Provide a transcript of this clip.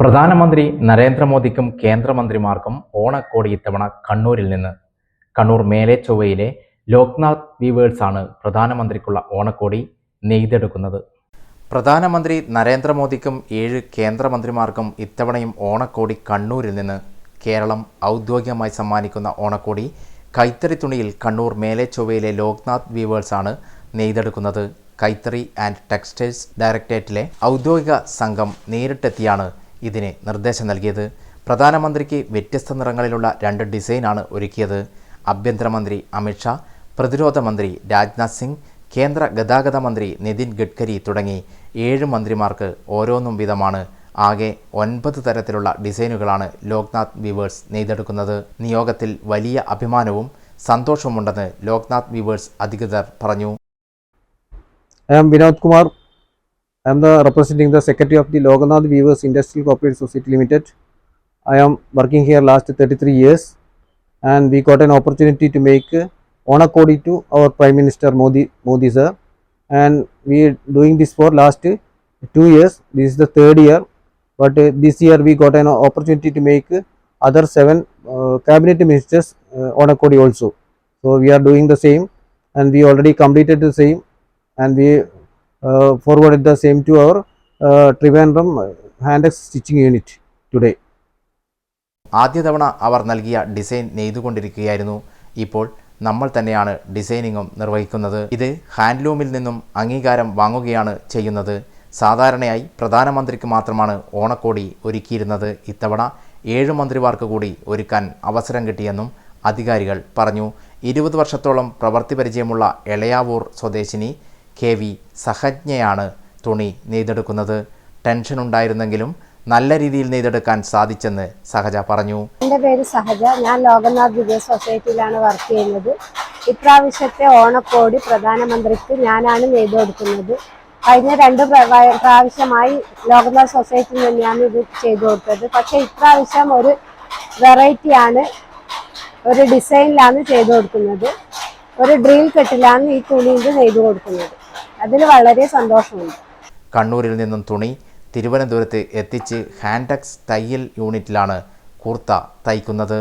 പ്രധാനമന്ത്രി നരേന്ദ്രമോദിക്കും കേന്ദ്രമന്ത്രിമാർക്കും ഓണക്കോടി ഇത്തവണ കണ്ണൂരിൽ നിന്ന്. കണ്ണൂർ മേലെ ചൊവ്വയിലെ ലോക്നാഥ് വീവേഴ്സാണ് പ്രധാനമന്ത്രിക്കുള്ള ഓണക്കോടി നെയ്തെടുക്കുന്നത്. പ്രധാനമന്ത്രി നരേന്ദ്രമോദിക്കും ഏഴ് കേന്ദ്രമന്ത്രിമാർക്കും ഇത്തവണയും ഓണക്കോടി കണ്ണൂരിൽ നിന്ന് കേരളം ഔദ്യോഗികമായി സമ്മാനിക്കുന്ന ഓണക്കോടി കൈത്തറി തുണിയിൽ കണ്ണൂർ മേലെ ചൊവ്വയിലെ ലോക്നാഥ് വീവേഴ്സാണ് നെയ്തെടുക്കുന്നത്. കൈത്തറി ആൻഡ് ടെക്സ്റ്റൈൽസ് ഡയറക്ടറേറ്റിലെ ഔദ്യോഗിക സംഘം നേരിട്ടെത്തിയാണ് ഇതിന് നിർദ്ദേശം നൽകിയത്. പ്രധാനമന്ത്രിക്ക് വ്യത്യസ്ത നിറങ്ങളിലുള്ള രണ്ട് ഡിസൈനാണ് ഒരുക്കിയത്. ആഭ്യന്തരമന്ത്രി അമിത്ഷാ പ്രതിരോധ മന്ത്രി രാജ്നാഥ് സിംഗ് കേന്ദ്ര ഗതാഗത മന്ത്രി നിതിൻ ഗഡ്കരി തുടങ്ങി ഏഴ് മന്ത്രിമാർക്ക് ഓരോന്നും വിധമാണ് ആകെ ഒൻപത് തരത്തിലുള്ള ഡിസൈനുകളാണ് ലോക്നാഥ് വീവേഴ്സ് നെയ്തെടുക്കുന്നത്. നിയോഗത്തിൽ വലിയ അഭിമാനവും സന്തോഷവുമുണ്ടെന്ന് ലോക്നാഥ് വീവേഴ്സ് അധികൃതർ പറഞ്ഞു. Vinod Kumar. I am the representing the Secretary of the Loganath Weavers Industrial Cooperative Society Limited. I am working here last 33 years and we got an opportunity to make Onakodi to our Prime Minister Modi, Modi sir and we are doing this for last two years. This is the third year but this year we got an opportunity to make other seven uh, cabinet ministers uh, Onakodi also. So we are doing the same and we already completed the same and we forwarded the same to our uh, Trivandrum uh, Handex stitching unit today. ആദ്യ തവണ അവർ നൽകിയ design നെയ്തുകൊണ്ടിരിക്കുകയായിരുന്നു. ഇപ്പോൾ നമ്മൾ തന്നെയാണ് ഡിസൈനിങ്ങും നിർവഹിക്കുന്നത്. ഇത് ഹാൻഡ്ലൂമിൽ നിന്നും അംഗീകാരം വാങ്ങുകയാണ് ചെയ്യുന്നത്. സാധാരണയായി പ്രധാനമന്ത്രിക്ക് മാത്രമാണ് ഓണക്കോടി ഒരുക്കിയിരുന്നത്. ഇത്തവണ ഏഴ് മന്ത്രിമാർക്ക് കൂടി ഒരുക്കാൻ അവസരം കിട്ടിയെന്നും അധികാരികൾ പറഞ്ഞു. ഇരുപത് വർഷത്തോളം പ്രവൃത്തി പരിചയമുള്ള എളയാവൂർ സ്വദേശിനി കെ വി സഹജ്ഞയാണ് തുണി നെയ്തെടുക്കുന്നത്. ടെൻഷൻ ഉണ്ടായിരുന്നെങ്കിലും നല്ല രീതിയിൽ നെയ്തെടുക്കാൻ സാധിച്ചെന്ന് സഹജ പറഞ്ഞു. എന്റെ പേര് സഹജ. ഞാൻ ലോകനാഥ് വിജയ സൊസൈറ്റിയിലാണ് വർക്ക് ചെയ്യുന്നത്. ഇപ്രാവശ്യത്തെ ഓണക്കോടി പ്രധാനമന്ത്രിക്ക് ഞാനാണ് നെയ്തു കൊടുക്കുന്നത് കഴിഞ്ഞ രണ്ട് പ്രാവശ്യമായി ലോകനാഥ് സൊസൈറ്റിയിൽ തന്നെയാണ് ഇത് ചെയ്തു കൊടുത്തത്. പക്ഷെ ഇപ്രാവശ്യം ഒരു വെറൈറ്റിയാണ് ഒരു ഡിസൈനിലാണ് ചെയ്തു കൊടുക്കുന്നത്. ഒരു ഡ്രിൽ കെട്ടിലാണ് ഈ തുണിയിൽ നെയ്തു കൊടുക്കുന്നത്. അതിൽ വളരെ സന്തോഷമുണ്ട്. കണ്ണൂരിൽ നിന്നും തുണി തിരുവനന്തപുരത്ത് എത്തിച്ച് ഹാൻഡക്സ് തയ്യൽ യൂണിറ്റിലാണ് കുർത്ത തയ്ക്കുന്നത്.